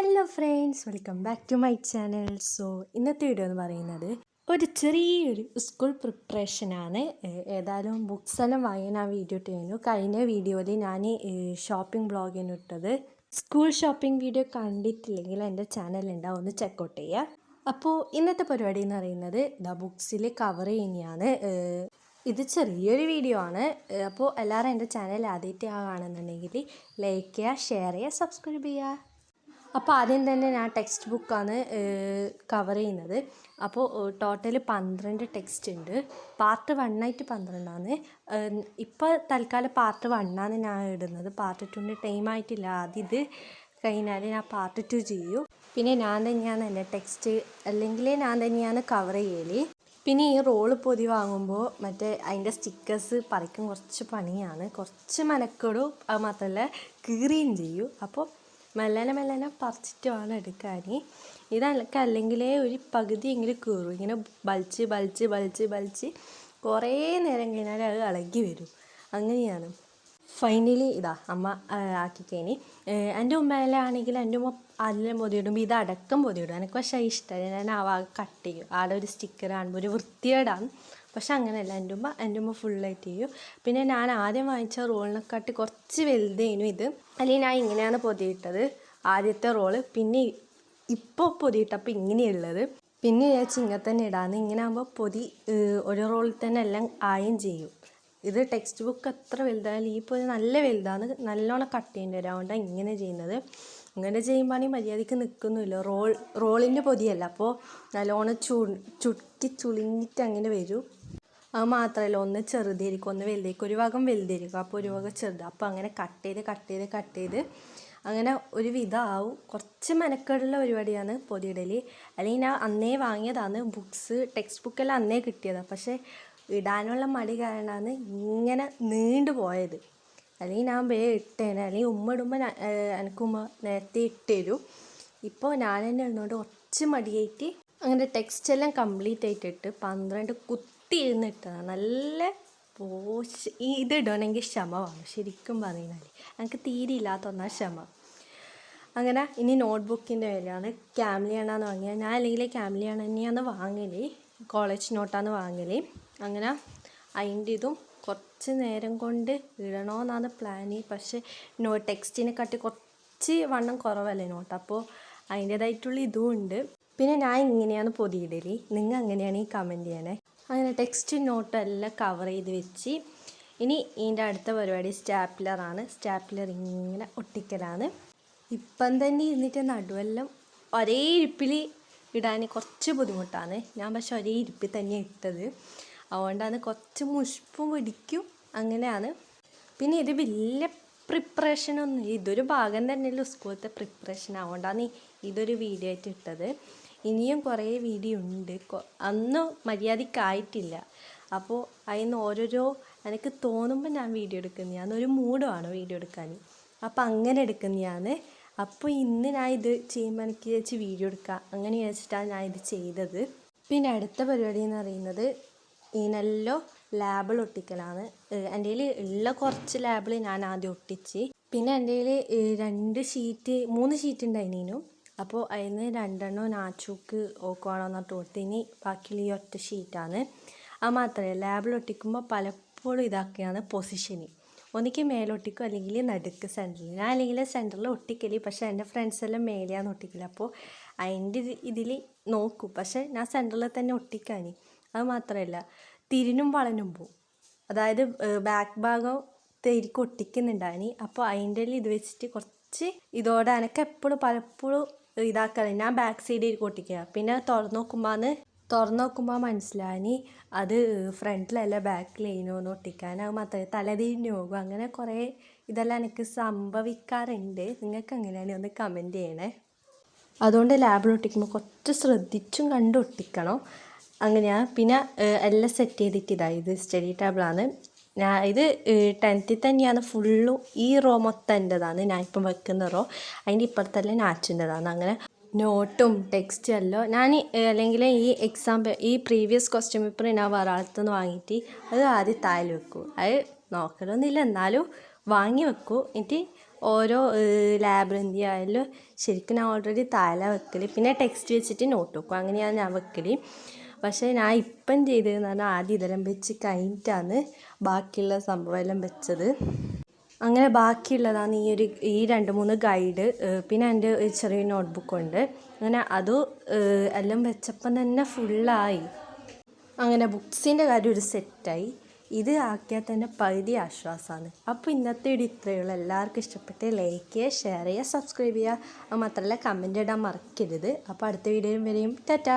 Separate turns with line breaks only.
Hello friends welcome back to my channel so ഇന്നത്തെ video എന്ന് പറയുന്നത് ഒരു ചെറിയൊരു സ്കൂൾ പ്രിപ്പറേഷനാണ് ഏതായാലും ബുക്സ് എല്ലാം ആ വീഡിയോ ഇട്ടിരുന്നു കഴിഞ്ഞ. വീഡിയോയിൽ ഞാൻ ഷോപ്പിംഗ് ബ്ലോഗിന് ഇട്ടത്. സ്കൂൾ ഷോപ്പിംഗ് വീഡിയോ കണ്ടിട്ടില്ലെങ്കിൽ എന്റെ ചാനലുണ്ടാവും ഒന്ന് ചെക്കൗട്ട് ചെയ്യുക അപ്പോൾ ഇന്നത്തെ പരിപാടി എന്ന് പറയുന്നത് ദ ബുക്സിൽ കവർ ചെയ്യുന്നതാണ് ഇത് ചെറിയൊരു വീഡിയോ ആണ്. അപ്പോൾ എല്ലാവരും എന്റെ ചാനൽ ആദ്യമായിട്ട് ആവുകയാണെന്നുണ്ടെങ്കിൽ ലൈക്ക് ചെയ്യുക ഷെയർ ചെയ്യുക സബ്സ്ക്രൈബ് ചെയ്യുക അപ്പോൾ ആദ്യം തന്നെ ഞാൻ ടെക്സ്റ്റ് ബുക്കാണ് കവർ ചെയ്യുന്നത്. അപ്പോൾ ടോട്ടൽ പന്ത്രണ്ട് ടെക്സ്റ്റ് ഉണ്ട്. പാർട്ട് വണ്ണായിട്ട് പന്ത്രണ്ടാണ് ഇപ്പോൾ തൽക്കാലം പാർട്ട് വണ്ണാണ് ഞാൻ ഇടുന്നത്. പാർട്ട് ടുവിന്റെ ടൈം ആയിട്ടില്ല. ആദ്യം ഇത് കഴിഞ്ഞാൽ ഞാൻ പാർട്ട് ടു ചെയ്യൂ. പിന്നെ ഞാൻ തന്നെയാണ് എന്റെ ടെക്സ്റ്റ് അല്ലെങ്കിൽ ഞാൻ തന്നെയാണ് കവർ ചെയ്യൽ പിന്നെ ഈ റോൾ പൊതി വാങ്ങുമ്പോൾ മറ്റേ അതിന്റെ സ്റ്റിക്കേഴ്സ് പറിക്കും കുറച്ച് പണിയാണ്. കുറച്ച് മെനക്കെടും. അത് മാത്രമല്ല കീറുകയും ചെയ്യും. അപ്പോൾ മെല്ലനെ മെല്ലനെ പറിച്ചിട്ട് വേണം എടുക്കാൻ. ഇതൊക്കെ അല്ലെങ്കിലേ ഒരു പകുതിയെങ്കിലും കീറും. ഇങ്ങനെ വലിച്ച് വലിച്ച് വലിച്ച് വലിച്ച് കുറേ നേരം കഴിഞ്ഞാൽ അത് ഇളകി വരും. അങ്ങനെയാണ്. ഫൈനലി ഇതാ അമ്മ ആക്കിക്കേനി. എന്റെ ഉമ്മയിലാണെങ്കിൽ എന്റെ ഉമ്മ അതിലെ പൊതിയിടുമ്പോൾ ഇത് അടക്കം പൊതിയിടും എനിക്ക് പക്ഷേ ഇഷ്ടമല്ല ഞാൻ ആ കട്ട് ചെയ്യും. ആടെ ഒരു സ്റ്റിക്കർ കാണുമ്പോൾ ഒരു വൃത്തികേടാണ്. പക്ഷെ അങ്ങനെയല്ല. എന്റെ ഉമ്മ എന്റെ ഉമ്മ ഫുള്ളായിട്ട് ചെയ്യും. പിന്നെ ഞാൻ ആദ്യം വാങ്ങിച്ച റോളിനെക്കാട്ടി കുറച്ച് വലുതേനു ഇത്. അല്ലെങ്കിൽ ഞാൻ ഇങ്ങനെയാണ് പൊതിയിട്ടത്. ആദ്യത്തെ റോൾ. പിന്നെ ഇപ്പോൾ പൊതിയിട്ടപ്പോൾ ഇങ്ങനെയുള്ളത് പിന്നെ ഞാൻ ചിങ്ങ തന്നെ ഇടാന്ന്. ഇങ്ങനെ ആകുമ്പോൾ പൊതി ഒരു റോളിൽ തന്നെ എല്ലാം ആയും ചെയ്യും. ഇത് ടെക്സ്റ്റ് ബുക്ക് എത്ര വലുതായാലും ഈ പൊതി നല്ല വലുതാണ് നല്ലോണം കട്ട് ചെയ്യേണ്ടി വരും. അതുകൊണ്ടാണ് ഇങ്ങനെ ചെയ്യുന്നത്. ഇങ്ങനെ ചെയ്യുമ്പോഴാണെങ്കിൽ മര്യാദയ്ക്ക് നിൽക്കുന്നില്ല റോൾ റോളിന്റെ പൊതിയല്ല. അപ്പോൾ നല്ലോണം ചു ചുട്ടി ചുളിഞ്ഞിട്ട് അങ്ങനെ വരും. അത് മാത്രമല്ല ഒന്ന് ചെറുതായിരിക്കും ഒന്ന് വലുതായിരിക്കും ഒരു ഭാഗം വലുതായിരിക്കും അപ്പോൾ ഒരു ഭാഗം ചെറുത്. അപ്പോൾ അങ്ങനെ കട്ട് ചെയ്ത് കട്ട് ചെയ്ത് കട്ട് ചെയ്ത് അങ്ങനെ ഒരു വിധമാവും കുറച്ച് മെനക്കേടുള്ള പരിപാടിയാണ് പൊതിയിടൽ അല്ലെങ്കിൽ ഞാൻ അന്നേ വാങ്ങിയതാണ് ബുക്സ് ടെക്സ്റ്റ് ബുക്കെല്ലാം അന്നേ കിട്ടിയതാണ് പക്ഷേ ഇടാനുള്ള മടി കാരണമാണ് ഇങ്ങനെ നീണ്ടു പോയത്. അല്ലെങ്കിൽ ഞാൻ വേ ഇട്ടേനെ. അല്ലെങ്കിൽ ഉമ്മ ഇടുമ്പോൾ എനിക്ക് നേരത്തെ ഇട്ടുതരും ഇപ്പോൾ ഞാൻ തന്നെ കുറച്ച് മടിയായിട്ട് അങ്ങനെ ടെക്സ്റ്റ് എല്ലാം കംപ്ലീറ്റ് ആയിട്ട് ഇട്ട് പന്ത്രണ്ട് കുത്തി ഇരുന്നിട്ടതാണ് നല്ല പോശ് ഈ ഇത് ഇടണമെങ്കിൽ ക്ഷമ വേണം ശരിക്കും പറഞ്ഞാൽ എനിക്ക് തീരെ ഇല്ലാത്ത ഒന്നാ ക്ഷമ. അങ്ങനെ ഇനി നോട്ട്ബുക്കിന്റെ വിലയാണ് ക്യാമ്ലിയാണെന്ന് വാങ്ങിയത്. ഞാൻ അല്ലെങ്കിൽ ക്യാമ്ലിയാണ് തന്നെയാണ് വാങ്ങൽ. കോളേജ് നോട്ടാണ് വാങ്ങൽ. അങ്ങനെ അതിന്റെ ഇതും കുറച്ച് നേരം കൊണ്ട് ഇടണമെന്നാണ് പ്ലാൻ പക്ഷേ നോ ടെക്സ്റ്റിനെ ടെക്സ്റ്റിനെക്കാട്ടി കുറച്ച് വണ്ണം കുറവല്ലേ നോട്ട്. അപ്പോൾ അതിന്റേതായിട്ടുള്ള ഇതും ഉണ്ട്. പിന്നെ ഞാൻ ഇങ്ങനെയാണ് പൊതിയിടൽ. നിങ്ങൾ അങ്ങനെയാണ് ഈ കമന്റ് ചെയ്യണേ. അങ്ങനെ ടെക്സ്റ്റ് നോട്ടെല്ലാം കവർ ചെയ്ത് വെച്ച്. ഇനി ഇതിന്റെ അടുത്ത പരിപാടി സ്റ്റാപ്ലറാണ് സ്റ്റാപ്ലർ ഇങ്ങനെ ഒട്ടിക്കലാണ്. ഇപ്പം തന്നെ ഇരുന്നിട്ട് നടുവെല്ലാം ഒരേ ഇരിപ്പിൽ ഇടാൻ കുറച്ച് ബുദ്ധിമുട്ടാണ്. ഞാൻ പക്ഷെ ഒരേ ഇരിപ്പിൽ തന്നെ ഇട്ടത്. അതുകൊണ്ടാണ് കുറച്ച് മുഷ്പും പിടിക്കും. അങ്ങനെയാണ്. പിന്നെ ഇത് വലിയ പ്രിപ്പറേഷനൊന്നും ഇതൊരു ഭാഗം തന്നെയല്ലോ സ്കൂളത്തെ പ്രിപ്പറേഷൻ അതുകൊണ്ടാണ് ഇതൊരു വീഡിയോ ആയിട്ട് ഇട്ടത്. ഇനിയും കുറേ വീഡിയോ ഉണ്ട്. അന്ന് മര്യാദക്കായിട്ടില്ല അപ്പോൾ അതിന് ഓരോരോ എനിക്ക് തോന്നുമ്പോൾ ഞാൻ വീഡിയോ എടുക്കുന്നതാണ് ഒരു മൂഡാണ് വീഡിയോ എടുക്കാൻ അപ്പോൾ അങ്ങനെ എടുക്കുന്നതാണ് അപ്പോൾ ഇന്ന് ഞാൻ ഇത് ചെയ്യുമ്പോൾ എനിക്ക് വെച്ച് വീഡിയോ എടുക്കാം. അങ്ങനെ വെച്ചിട്ടാണ് ഞാൻ ഇത് ചെയ്തത്. പിന്നെ അടുത്ത പരിപാടി എന്ന് പറയുന്നത് ഇതിനെല്ലോ ലാബിൾ ഒട്ടിക്കലാണ്. എന്റെ കയ്യിൽ ഉള്ള കുറച്ച് ലാബിൾ ഞാൻ ആദ്യം ഒട്ടിച്ച്. പിന്നെ എന്റെ കയ്യിൽ രണ്ട് ഷീറ്റ് മൂന്ന് ഷീറ്റ് ഉണ്ടായിരുന്നു അപ്പോൾ അതിന് രണ്ടെണ്ണം നാച്ചൂക്ക് ഓക്കുവാണോ എന്നിട്ട് ഇനി ബാക്കിയുള്ള ഈ ഒറ്റ ഷീറ്റാണ്. അത് മാത്രമല്ല ലാബിൽ ഒട്ടിക്കുമ്പോൾ പലപ്പോഴും ഇതാക്കിയാണ് പൊസിഷന്. ഒന്നിക്ക് മേലൊട്ടിക്കും അല്ലെങ്കിൽ നടുക്ക് സെന്ററിൽ ഞാൻ അല്ലെങ്കിൽ സെന്ററിൽ ഒട്ടിക്കൽ പക്ഷേ എന്റെ ഫ്രണ്ട്സ് എല്ലാം മേലെയാണ് ഒട്ടിക്കൽ. അപ്പോൾ അതിന്റെ ഇതിൽ നോക്കും. പക്ഷേ ഞാൻ സെന്ററിൽ തന്നെ ഒട്ടിക്കാൻ അത് മാത്രമല്ല തിരിനും വളനും പോവും. അതായത് ബാക്ക് ഭാഗം തിരിക്ക് ഒട്ടിക്കുന്നുണ്ടായിനി. അപ്പോൾ അതിന്റെ ഇത് വെച്ചിട്ട് കുറച്ച് ഇതോടെ എനിക്ക് എപ്പോഴും പലപ്പോഴും ഇതാക്കാറ് ഞാൻ ബാക്ക് സൈഡിൽ ഒട്ടിക്കുക പിന്നെ തുറന്നു നോക്കുമ്പോൾ തുറന്നു നോക്കുമ്പോൾ മനസ്സിലായി അത് ഫ്രണ്ടിലല്ല ബാക്കിലേനോന്ന് ഒട്ടിക്കാൻ. അത് മാത്രമേ തലതിരിഞ്ഞു പോകും. അങ്ങനെ കുറേ ഇതെല്ലാം എനിക്ക് സംഭവിക്കാറുണ്ട്. നിങ്ങൾക്ക് എങ്ങനെയാണ് ഒന്ന് കമന്റ് ചെയ്യണേ? അതുകൊണ്ട് ലാബിൽ ഒട്ടിക്കുമ്പോൾ കുറച്ച് ശ്രദ്ധിച്ചും കണ്ടൊട്ടിക്കണം അങ്ങനെയാണ് പിന്നെ എല്ലാം സെറ്റ് ചെയ്തിട്ട് ഇതാ ഇത് സ്റ്റഡി ടേബിളാണ് ഞാൻ ഇത് ടെൻത്തിൽ തന്നെയാണ് ഫുള്ളും ഈ റോ മൊത്തം എന്റെതാണ് ഞാൻ ഇപ്പം വെക്കുന്ന റോ അതിന്റെ ഇപ്പുറത്തല്ലേ നാച്ചിന്റെതാണ് അങ്ങനെ നോട്ടും ടെക്സ്റ്റും എല്ലാം ഞാൻ അല്ലെങ്കിൽ ഈ എക്സാം ഈ പ്രീവിയസ് ക്വസ്റ്റ്യൻ പേപ്പർ ഞാൻ വേറെ നിന്ന് വാങ്ങിയിട്ട് അത് ആദ്യം താഴെ വെക്കും. അത് നോക്കണമെന്നില്ല എന്നാലും വാങ്ങി വെക്കൂ. എന്നിട്ട് ഓരോ ലാബ്രന്തി ആയാലും ശരിക്കും ഞാൻ ഓൾറെഡി താഴെ വെക്കൽ പിന്നെ ടെക്സ്റ്റ് വെച്ചിട്ട് നോട്ട് വെക്കും. അങ്ങനെയാണ് ഞാൻ വെക്കൽ പക്ഷേ ഞാൻ ഇപ്പം ചെയ്തതെന്ന് പറഞ്ഞാൽ ആദ്യം ഇതെല്ലാം വെച്ച് കഴിഞ്ഞിട്ടാണ് ബാക്കിയുള്ള സംഭവമെല്ലാം വെച്ചത്. അങ്ങനെ ബാക്കിയുള്ളതാണ് ഈ ഒരു ഈ രണ്ട് മൂന്ന് ഗൈഡ് പിന്നെ എന്റെ ചെറിയ നോട്ട്ബുക്കുണ്ട് അങ്ങനെ അത് എല്ലാം വെച്ചപ്പം തന്നെ ഫുള്ളായി അങ്ങനെ ബുക്സിന്റെ കാര്യം ഒരു സെറ്റായി ഇത് ആക്കിയാൽ തന്നെ പകുതി ആശ്വാസമാണ്. അപ്പോൾ ഇന്നത്തെ ഒരു ഇത്രയേ ഉള്ളൂ. എല്ലാവർക്കും ഇഷ്ടപ്പെട്ട് ലൈക്ക് ചെയ്യുക ഷെയർ ചെയ്യുക സബ്സ്ക്രൈബ് ചെയ്യുക. മാത്രമല്ല കമന്റ് ഇടാൻ മറക്കരുത്. അപ്പോൾ അടുത്ത വീഡിയോയും വരെയും ടാറ്റാ!